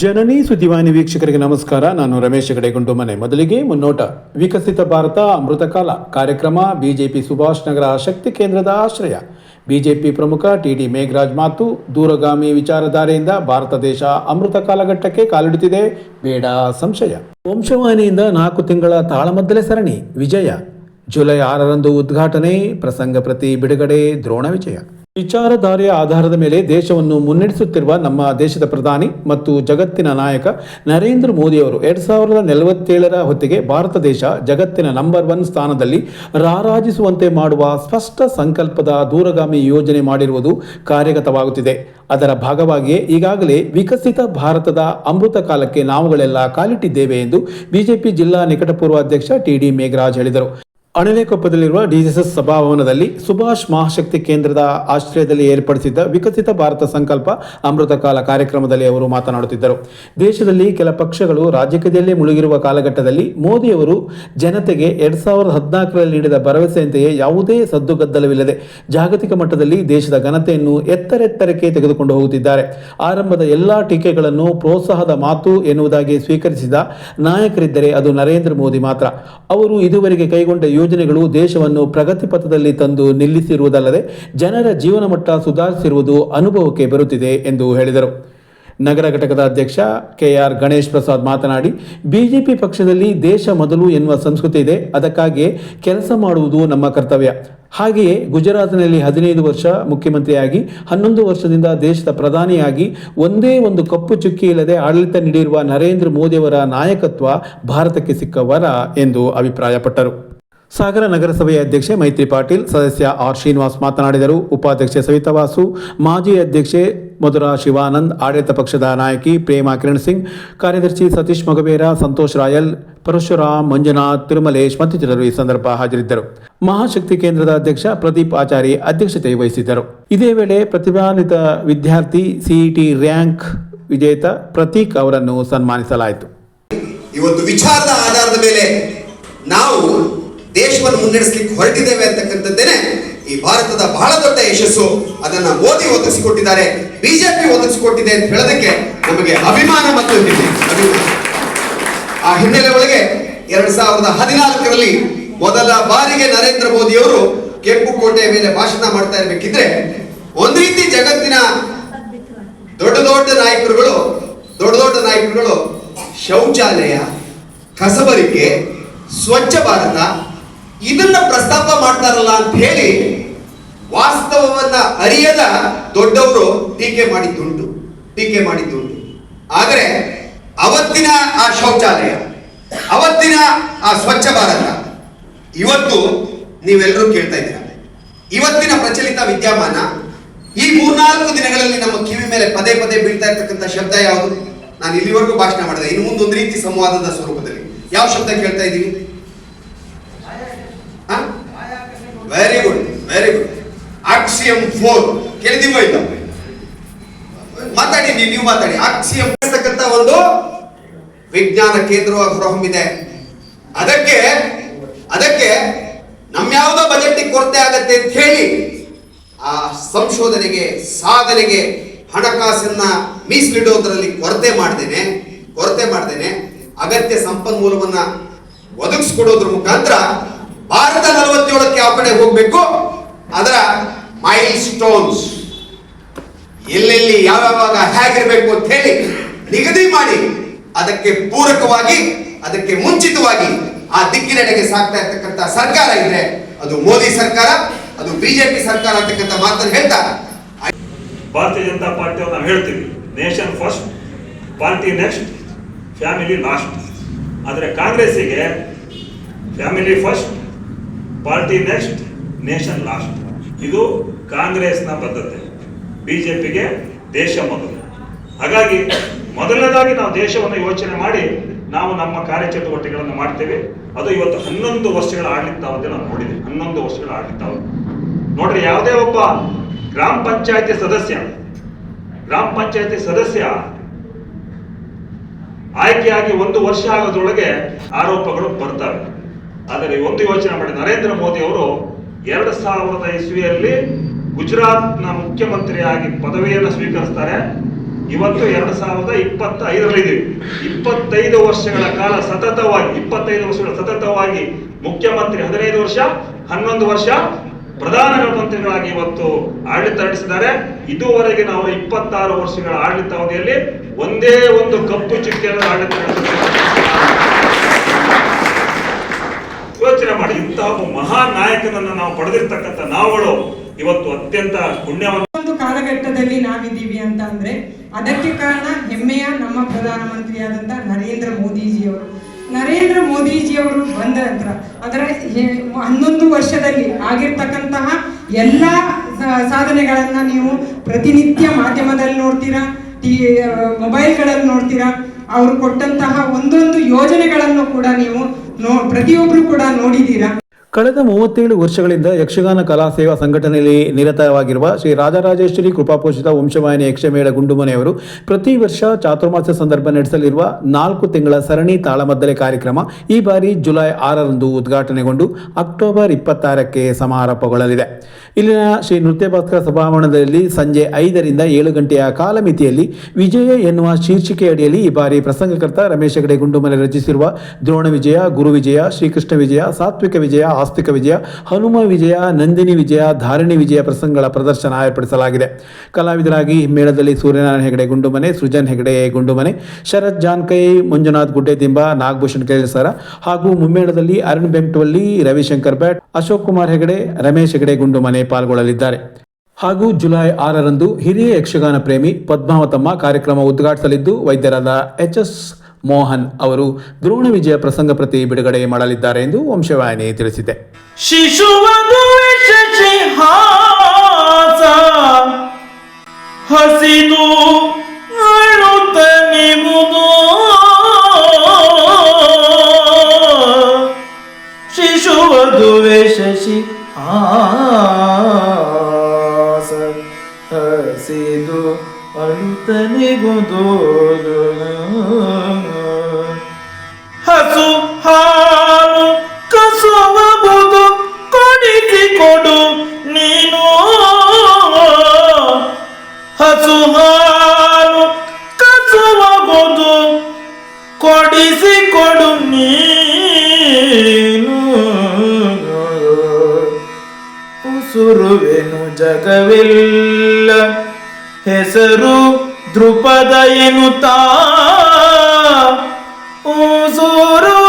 ಜನನಿ ಸುದ್ದಿವಾಹಿನಿ ವೀಕ್ಷಕರಿಗೆ ನಮಸ್ಕಾರ. ನಾನು ರಮೇಶ್ ಗಡೆಗುಂಡು ಮನೆ. ಮೊದಲಿಗೆ ಮುನ್ನೋಟ. ವಿಕಸಿತ ಭಾರತ, ಅಮೃತಕಾಲ ಕಾರ್ಯಕ್ರಮ, ಬಿಜೆಪಿ ಸುಭಾಷ್ ನಗರ ಶಕ್ತಿ ಕೇಂದ್ರದ ಆಶ್ರಯ. ಬಿಜೆಪಿ ಪ್ರಮುಖ ಟಿಡಿ ಮೇಘರಾಜ್ ಮಾತು, ದೂರಗಾಮಿ ವಿಚಾರಧಾರೆಯಿಂದ ಭಾರತ ದೇಶ ಅಮೃತ ಕಾಲಘಟ್ಟಕ್ಕೆ ಕಾಲಿಡುತ್ತಿದೆ. ಬೇಡ ಸಂಶಯ. ವಂಶವಾಹಿನಿಯಿಂದ ನಾಲ್ಕು ತಿಂಗಳ ತಾಳಮದ್ದಲೆ ಸರಣಿ, ವಿಜಯ. ಜುಲೈ ಆರರಂದು ಉದ್ಘಾಟನೆ, ಪ್ರಸಂಗ ಪ್ರತಿ ಬಿಡುಗಡೆ, ದ್ರೋಣ ವಿಜಯ. ವಿಚಾರಧಾರೆಯ ಆಧಾರದ ಮೇಲೆ ದೇಶವನ್ನು ಮುನ್ನಡೆಸುತ್ತಿರುವ ನಮ್ಮ ದೇಶದ ಪ್ರಧಾನಿ ಮತ್ತು ಜಗತ್ತಿನ ನಾಯಕ ನರೇಂದ್ರ ಮೋದಿಯವರು ಎರಡ್ ಸಾವಿರದ ನಲವತ್ತೇಳರ ಹೊತ್ತಿಗೆ ಭಾರತ ದೇಶ ಜಗತ್ತಿನ ನಂಬರ್ ಒನ್ ಸ್ಥಾನದಲ್ಲಿ ರಾರಾಜಿಸುವಂತೆ ಮಾಡುವ ಸ್ಪಷ್ಟ ಸಂಕಲ್ಪದ ದೂರಗಾಮಿ ಯೋಜನೆ ಮಾಡಿರುವುದು ಕಾರ್ಯಗತವಾಗುತ್ತಿದೆ. ಅದರ ಭಾಗವಾಗಿಯೇ ಈಗಾಗಲೇ ವಿಕಸಿತ ಭಾರತದ ಅಮೃತ ಕಾಲಕ್ಕೆ ನಾವುಗಳೆಲ್ಲ ಕಾಲಿಟ್ಟಿದ್ದೇವೆ ಎಂದು ಬಿಜೆಪಿ ಜಿಲ್ಲಾ ನಿಕಟಪೂರ್ವ ಅಧ್ಯಕ್ಷ ಟಿಡಿ ಮೇಘರಾಜ್ ಹೇಳಿದರು. ಅಣಲೆಕೊಪ್ಪದಲ್ಲಿರುವ ಡಿಜಿಎಸ್ಎಸ್ ಸಭಾಭವನದಲ್ಲಿ ಸುಭಾಷ್ ಮಹಾಶಕ್ತಿ ಕೇಂದ್ರದ ಆಶ್ರಯದಲ್ಲಿ ಏರ್ಪಡಿಸಿದ್ದ ವಿಕಸಿತ ಭಾರತ ಸಂಕಲ್ಪ ಅಮೃತ ಕಾಲ ಕಾರ್ಯಕ್ರಮದಲ್ಲಿ ಅವರು ಮಾತನಾಡುತ್ತಿದ್ದರು. ದೇಶದಲ್ಲಿ ಕೆಲ ಪಕ್ಷಗಳು ರಾಜಕೀಯದಲ್ಲೇ ಮುಳುಗಿರುವ ಕಾಲಘಟ್ಟದಲ್ಲಿ ಮೋದಿಯವರು ಜನತೆಗೆ ಎರಡ್ ಸಾವಿರದ ಹದಿನಾಲ್ಕರಲ್ಲಿ ನೀಡಿದ ಭರವಸೆಯಂತೆಯೇ ಯಾವುದೇ ಸದ್ದುಗದ್ದಲವಿಲ್ಲದೆ ಜಾಗತಿಕ ಮಟ್ಟದಲ್ಲಿ ದೇಶದ ಘನತೆಯನ್ನು ಎತ್ತರೆತ್ತರಕ್ಕೆ ತೆಗೆದುಕೊಂಡು ಹೋಗುತ್ತಿದ್ದಾರೆ. ಆರಂಭದ ಎಲ್ಲಾ ಟೀಕೆಗಳನ್ನು ಪ್ರೋತ್ಸಾಹದ ಮಾತು ಎನ್ನುವುದಾಗಿ ಸ್ವೀಕರಿಸಿದ ನಾಯಕರಿದ್ದರೆ ಅದು ನರೇಂದ್ರ ಮೋದಿ ಮಾತ್ರ. ಅವರು ಇದುವರೆಗೆ ಕೈಗೊಂಡ ಯೋಜನೆಗಳು ದೇಶವನ್ನು ಪ್ರಗತಿ ಪಥದಲ್ಲಿ ತಂದು ನಿಲ್ಲಿಸಿರುವುದಲ್ಲದೆ ಜನರ ಜೀವನ ಮಟ್ಟ ಸುಧಾರಿಸಿರುವುದು ಅನುಭವಕ್ಕೆ ಬರುತ್ತಿದೆ ಎಂದು ಹೇಳಿದರು. ನಗರ ಘಟಕದ ಅಧ್ಯಕ್ಷ ಕೆಆರ್ ಗಣೇಶ್ ಪ್ರಸಾದ್ ಮಾತನಾಡಿ, ಬಿಜೆಪಿ ಪಕ್ಷದಲ್ಲಿ ದೇಶ ಮೊದಲು ಎನ್ನುವ ಸಂಸ್ಕೃತಿ ಇದೆ, ಅದಕ್ಕಾಗಿಯೇ ಕೆಲಸ ಮಾಡುವುದು ನಮ್ಮ ಕರ್ತವ್ಯ. ಹಾಗೆಯೇ ಗುಜರಾತ್ನಲ್ಲಿ ಹದಿನೈದು ವರ್ಷ ಮುಖ್ಯಮಂತ್ರಿಯಾಗಿ, ಹನ್ನೊಂದು ವರ್ಷದಿಂದ ದೇಶದ ಪ್ರಧಾನಿಯಾಗಿ, ಒಂದೇ ಒಂದು ಕಪ್ಪು ಚುಕ್ಕಿ ಇಲ್ಲದೆ ಆಡಳಿತ ನೀಡಿರುವ ನರೇಂದ್ರ ಮೋದಿಯವರ ನಾಯಕತ್ವ ಭಾರತಕ್ಕೆ ಸಿಕ್ಕ ವರ ಎಂದು ಅಭಿಪ್ರಾಯಪಟ್ಟರು. ಸಾಗರ ನಗರಸಭೆಯ ಅಧ್ಯಕ್ಷೆ ಮೈತ್ರಿ ಪಾಟೀಲ್, ಸದಸ್ಯ ಆರ್ ಶ್ರೀನಿವಾಸ್ ಮಾತನಾಡಿದರು. ಉಪಾಧ್ಯಕ್ಷೆ ಸವಿತಾ ವಾಸು, ಮಾಜಿ ಅಧ್ಯಕ್ಷೆ ಮಧುರಾ ಶಿವಾನಂದ್, ಆಡಳಿತ ಪಕ್ಷದ ನಾಯಕಿ ಪ್ರೇಮಾ ಕಿರಣ್ ಸಿಂಗ್, ಕಾರ್ಯದರ್ಶಿ ಸತೀಶ್ ಮಗಬೇರ, ಸಂತೋಷ್ ರಾಯಲ್, ಪರಶುರಾಮ್ ಮಂಜುನಾಥ್, ತಿರುಮಲೇಶ್ ಮತ್ತಿತರರು ಈ ಸಂದರ್ಭ ಹಾಜರಿದ್ದರು. ಮಹಾಶಕ್ತಿ ಕೇಂದ್ರದ ಅಧ್ಯಕ್ಷ ಪ್ರದೀಪ್ ಆಚಾರಿ ಅಧ್ಯಕ್ಷತೆ ವಹಿಸಿದ್ದರು. ಇದೇ ವೇಳೆ ಪ್ರತಿಭಾನ್ವಿತ ವಿದ್ಯಾರ್ಥಿ ಸಿಇಟಿ ರ್ಯಾಂಕ್ ವಿಜೇತ ಪ್ರತೀಕ್ ಅವರನ್ನು ಸನ್ಮಾನಿಸಲಾಯಿತು. ಇವತ್ತು ವಿಚಾರದ ಆಧಾರದ ಮೇಲೆ ನಾವು ದೇಶವನ್ನು ಮುನ್ನಡೆಸಲಿಕ್ಕೆ ಹೊರಟಿದ್ದೇವೆ ಅಂತಕ್ಕಂಥದ್ದೇನೆ. ಈ ಭಾರತದ ಬಹಳ ದೊಡ್ಡ ಯಶಸ್ಸು ಅದನ್ನ ಮೋದಿ ಒದಗಿಸಿಕೊಟ್ಟಿದ್ದಾರೆ. ಬಿಜೆಪಿ ಒದಗಿಸಿಕೊಟ್ಟಿದೆ ಅಂತ ಹೇಳೋದಕ್ಕೆ ನಮಗೆ ಅಭಿಮಾನ ಮತ್ತು ಆ ಹಿನ್ನೆಲೆ ಒಳಗೆ ಎರಡ್ ಸಾವಿರದ ಹದಿನಾಲ್ಕರಲ್ಲಿ ಮೊದಲ ಬಾರಿಗೆ ನರೇಂದ್ರ ಮೋದಿಯವರು ಕೆಂಪು ಕೋಟೆಯ ಮೇಲೆ ಭಾಷಣ ಮಾಡ್ತಾ ಇರಬೇಕಿದ್ರೆ, ಒಂದ್ ರೀತಿ ಜಗತ್ತಿನ ದೊಡ್ಡ ದೊಡ್ಡ ನಾಯಕರುಗಳು, ದೊಡ್ಡ ದೊಡ್ಡ ನಾಯಕರುಗಳು ಶೌಚಾಲಯ, ಕಸಬರಿಕೆ, ಸ್ವಚ್ಛ ಭಾರತ ಇದನ್ನ ಪ್ರಸ್ತಾಪ ಮಾಡ್ತಾರಲ್ಲ ಅಂತ ಹೇಳಿ ವಾಸ್ತವವನ್ನ ಅರಿಯದ ದೊಡ್ಡವರು ಟೀಕೆ ಮಾಡಿದ್ದುಂಟು ಟೀಕೆ ಮಾಡಿದ್ದುಂಟು. ಆದರೆ ಅವತ್ತಿನ ಆ ಶೌಚಾಲಯ, ಅವತ್ತಿನ ಆ ಸ್ವಚ್ಛ ಭಾರತ, ಇವತ್ತು ನೀವೆಲ್ಲರೂ ಕೇಳ್ತಾ ಇದ್ದೀರಾ? ಇವತ್ತಿನ ಪ್ರಚಲಿತ ವಿದ್ಯಮಾನ ಈ ಮೂರ್ನಾಲ್ಕು ದಿನಗಳಲ್ಲಿ ನಮ್ಮ ಕಿವಿ ಮೇಲೆ ಪದೇ ಪದೇ ಬೀಳ್ತಾ ಇರ್ತಕ್ಕಂಥ ಶಬ್ದ ಯಾವುದು? ನಾನು ಇಲ್ಲಿವರೆಗೂ ಭಾಷಣ ಮಾಡಿದೆ. ಇನ್ನು ಮುಂದೊಂದು ರೀತಿ ಸಂವಾದದ ಸ್ವರೂಪದಲ್ಲಿ. ಯಾವ ಶಬ್ದ ಕೇಳ್ತಾ ಇದ್ದೀವಿ? Very good very good axiom four ಕೇಳಿದೀವೋ ಇಲ್ಲ? ಮಾತಾಡಿ, ನೀವು ಮಾತಾಡಿ. ಆಕ್ಸಿಯಂ ಅಂತಕ್ಕಂಥ ಒಂದು ವಿಜ್ಞಾನ ಕೇಂದ್ರವಾಗಿ ಹೊರಹೊಮ್ಮಿದೆ. ಅದಕ್ಕೆ ಅದಕ್ಕೆ ನಮ್ಯಾವುದೋ ಬಜೆಟ್ ಕೊರತೆ ಆಗತ್ತೆ ಅಂತ ಹೇಳಿ ಆ ಸಂಶೋಧನೆಗೆ, ಸಾಧನೆಗೆ ಹಣಕಾಸನ್ನ ಮೀಸಲಿಡೋದ್ರಲ್ಲಿ ಕೊರತೆ ಮಾಡ್ತೇನೆ ಕೊರತೆ ಮಾಡ್ತೇನೆ ಅಗತ್ಯ ಸಂಪನ್ಮೂಲವನ್ನ ಒದಗಿಸ್ಕೊಡೋದ್ರ ಮುಖಾಂತರ ಭಾರತ ನಲವತ್ತೇಳಕ್ಕೆ ಯಾವ ಕಡೆ ಹೋಗ್ಬೇಕು. ಅದರ ಮೈಲ್ ಸ್ಟೋನ್ಸ್ ಎಲ್ಲೆಲ್ಲಿ ಯಾವ್ಯಾವಾಗ ಹೇಗಿರ್ಬೇಕು ಅಂತ ಹೇಳಿ ನಿಗದಿ ಮಾಡಿ. ಅದಕ್ಕೆ ಪೂರಕವಾಗಿ, ಅದಕ್ಕೆ ಮುಂಚಿತವಾಗಿ ಆ ದಿಕ್ಕಿನೆಡೆಗೆ ಸಾಗ್ತಾ ಇರ್ತಕ್ಕಂಥ ಸರ್ಕಾರ ಇದ್ರೆ ಅದು ಮೋದಿ ಸರ್ಕಾರ, ಅದು ಬಿಜೆಪಿ ಸರ್ಕಾರ ಅಂತಕ್ಕಂಥ ಮಾತನ್ನು ಹೇಳ್ತಾ. ಭಾರತೀಯ ಜನತಾ ಪಾರ್ಟಿ ಅವ್ರು ನಾವು ಹೇಳ್ತೀವಿ nation first party next family last ಆದರೆ ಕಾಂಗ್ರೆಸ್ಸಿಗೆ family first party next, nation last. ಇದು ಕಾಂಗ್ರೆಸ್ನ ಬದ್ಧತೆ. ಬಿಜೆಪಿಗೆ ದೇಶ ಮೊದಲು. ಹಾಗಾಗಿ ಮೊದಲನೇದಾಗಿ ನಾವು ದೇಶವನ್ನು ಯೋಚನೆ ಮಾಡಿ ನಾವು ನಮ್ಮ ಕಾರ್ಯಚಟುವಟಿಕೆಗಳನ್ನು ಮಾಡ್ತೇವೆ. ಅದು ಇವತ್ತು ಹನ್ನೊಂದು ವರ್ಷಗಳ ಆಡಳಿತಾವಧಿ ನಾವು ನೋಡಿದೆ. ಹನ್ನೊಂದು ವರ್ಷಗಳ ಆಡಳಿತಾವಧಿ ನೋಡ್ರಿ, ಯಾವುದೇ ಒಬ್ಬ ಗ್ರಾಮ ಪಂಚಾಯತಿ ಸದಸ್ಯ, ಗ್ರಾಮ ಪಂಚಾಯತಿ ಸದಸ್ಯ ಆಯ್ಕೆಯಾಗಿ ಒಂದು ವರ್ಷ ಆಗೋದ್ರೊಳಗೆ ಆರೋಪಗಳು ಬರ್ತವೆ. ಆದರೆ ಒಂದು ಯೋಚನೆ ಮಾಡಿ, ನರೇಂದ್ರ ಮೋದಿ ಅವರು ಎರಡು ಸಾವಿರದ ಇಸ್ವಿಯಲ್ಲಿ ಗುಜರಾತ್ನ ಮುಖ್ಯಮಂತ್ರಿಯಾಗಿ ಪದವಿಯನ್ನು ಸ್ವೀಕರಿಸ್ತಾರೆ. ಇವತ್ತು ಎರಡು ಸಾವಿರದ ಇಪ್ಪತ್ತ ಐದರಲ್ಲಿದ್ದೀವಿ ಇಪ್ಪತ್ತೈದು ವರ್ಷಗಳ ಕಾಲ ಸತತವಾಗಿ, ಇಪ್ಪತ್ತೈದು ವರ್ಷಗಳ ಸತತವಾಗಿ ಮುಖ್ಯಮಂತ್ರಿ ಹದಿನೈದು ವರ್ಷ, ಹನ್ನೊಂದು ವರ್ಷ ಪ್ರಧಾನ ಮಂತ್ರಿಗಳಾಗಿ ಇವತ್ತು ಆಡಳಿತ ನಡೆಸಿದ್ದಾರೆ. ಇದುವರೆಗೆ ನಾವು ಇಪ್ಪತ್ತಾರು ವರ್ಷಗಳ ಆಡಳಿತ ಅವಧಿಯಲ್ಲಿ ಒಂದೇ ಒಂದು ಕಪ್ಪು ಚುಕ್ಕಿಯನ್ನು ಆಡಳಿತ ನಡೆಸಿದ್ದಾರೆ. ಯೋಚನೆ ಮಾಡಿ. ಇಂತಹ ಒಬ್ಬ ಮಹಾನ್ ನಾಯಕನನ್ನ ನಾವು ಪಡೆದಿರ್ತಕ್ಕಂಥ ನಾವುಗಳು ಇವತ್ತು ಅತ್ಯಂತ ಪುಣ್ಯವಂತ ಒಂದು ಕಾಲಘಟ್ಟದಲ್ಲಿ ನಾವಿದ್ದೀವಿ ಅಂತ ಅಂದ್ರೆ ಅದಕ್ಕೆ ಕಾರಣ ಹೆಮ್ಮೆಯ ನಮ್ಮ ಪ್ರಧಾನಮಂತ್ರಿಯಾದಂತ ನರೇಂದ್ರ ಮೋದಿಜಿಯವರು. ನರೇಂದ್ರ ಮೋದಿಜಿಯವರು ಬಂದ ನಂತರ ಅದರ ಹನ್ನೊಂದು ವರ್ಷದಲ್ಲಿ ಆಗಿರ್ತಕ್ಕಂತಹ ಎಲ್ಲ ಸಾಧನೆಗಳನ್ನ ನೀವು ಪ್ರತಿನಿತ್ಯ ಮಾಧ್ಯಮದಲ್ಲಿ ನೋಡ್ತೀರಾ, ಟಿ ಮೊಬೈಲ್ಗಳಲ್ಲಿ ನೋಡ್ತೀರಾ ಅವರು ಕೊಟ್ಟಂತಹ ಒಂದೊಂದು ಯೋಜನೆಗಳನ್ನು ಕೂಡ ನೀವು ನೋ ಪ್ರತಿಯೊಬ್ಬರು ಕೂಡ ನೋಡಿದ್ದೀರಾ? ಕಳೆದ ಮೂವತ್ತೇಳು ವರ್ಷಗಳಿಂದ ಯಕ್ಷಗಾನ ಕಲಾ ಸೇವಾ ಸಂಘಟನೆಯಲ್ಲಿ ನಿರತವಾಗಿರುವ ಶ್ರೀ ರಾಜರಾಜೇಶ್ವರಿ ಕೃಪಾಪೋಷಿತ ವಂಶವಾಹಿನಿ ಯಕ್ಷಮೇಳ ಗುಂಡುಮನೆಯವರು ಪ್ರತಿ ವರ್ಷ ಚಾತುರ್ಮಾಸ ಸಂದರ್ಭ ನಡೆಸಲಿರುವ ನಾಲ್ಕು ತಿಂಗಳ ಸರಣಿ ತಾಳಮದ್ದಲೆ ಕಾರ್ಯಕ್ರಮ ಈ ಬಾರಿ ಜುಲೈ ಆರರಂದು ಉದ್ಘಾಟನೆಗೊಂಡು ಅಕ್ಟೋಬರ್ ಇಪ್ಪತ್ತಾರಕ್ಕೆ ಸಮಾರೋಪಗೊಳ್ಳಲಿದೆ ಇಲ್ಲಿನ ಶ್ರೀ ನೃತ್ಯ ಭಾಸ್ಕರ ಸಭಾಂಗಣದಲ್ಲಿ ಸಂಜೆ ಐದರಿಂದ ಏಳು ಗಂಟೆಯ ಕಾಲಮಿತಿಯಲ್ಲಿ ವಿಜಯ ಎನ್ನುವ ಶೀರ್ಷಿಕೆ ಅಡಿಯಲ್ಲಿ ಈ ಬಾರಿ ಪ್ರಸಂಗಕರ್ತ ರಮೇಶ್ ಹೆಗಡೆ ಗುಂಡುಮನೆ ರಚಿಸಿರುವ ದ್ರೋಣ ವಿಜಯ, ಗುರು ವಿಜಯ, ಶ್ರೀಕೃಷ್ಣ ವಿಜಯ, ಸಾತ್ವಿಕ ವಿಜಯ ಆಸ್ತಿಕ ವಿಜಯ, ಹನುಮ ವಿಜಯ, ನಂದಿನಿ ವಿಜಯ, ಧಾರಣಿ ವಿಜಯ ಪ್ರಸಂಗಗಳ ಪ್ರದರ್ಶನ ಏರ್ಪಡಿಸಲಾಗಿದೆ. ಕಲಾವಿದರಾಗಿ ಮೇಳದಲ್ಲಿ ಸೂರ್ಯನಾರಾಯಣ ಹೆಗಡೆ ಗುಂಡುಮನೆ, ಸೃಜನ್ ಹೆಗಡೆ ಗುಂಡುಮನೆ, ಶರತ್ ಜಾನ್ಕೈ, ಮಂಜುನಾಥ್ ಗುಡ್ಡೆದಿಂಬ ನಾಗಭೂಷಣ್ ಕೇಳಸರ ಹಾಗೂ ಮುಮ್ಮೇಳದಲ್ಲಿ ಅರುಣ್ ಬೆಂಟವಲ್ಲಿ ರವಿಶಂಕರ್ ಭಟ್, ಅಶೋಕ್ ಕುಮಾರ್ ಹೆಗಡೆ, ರಮೇಶ್ ಹೆಗಡೆ ಗುಂಡುಮನೆ ಪಾಲ್ಗೊಳ್ಳಲಿದ್ದಾರೆ. ಹಾಗೂ ಜುಲೈ ಆರರಂದು ಹಿರಿಯ ಯಕ್ಷಗಾನ ಪ್ರೇಮಿ ಪದ್ಮಾವತಮ್ಮ ಕಾರ್ಯಕ್ರಮ ಉದ್ಘಾಟಿಸಲಿದ್ದು ವೈದ್ಯರಾದ ಎಚ್ ಎಸ್ ಮೋಹನ್ ಅವರು ದ್ರೋಣ ವಿಜಯ ಪ್ರಸಂಗ ಪ್ರತಿ ಬಿಡುಗಡೆ ಮಾಡಲಿದ್ದಾರೆ ಎಂದು ವಂಶವಾಹಿನಿ ತಿಳಿಸಿದೆ. ಹಸಿದು ಉಸುರುವೆನು ಜಗವಿಲ್ಲ ಹೆಸರು ದೃಪದ ಎನ್ನುತ್ತಾ? ಉಸುರುವೆನು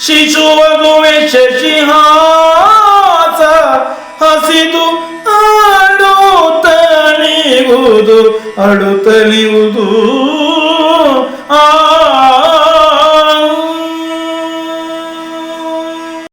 ಶಿಶುವಗುವೆ ಶಶಿಹಾಸ ಹಸಿದು ಅಳುತ್ತಲಿಯುವುದು ಅಳುತ್ತಲಿಯುವುದು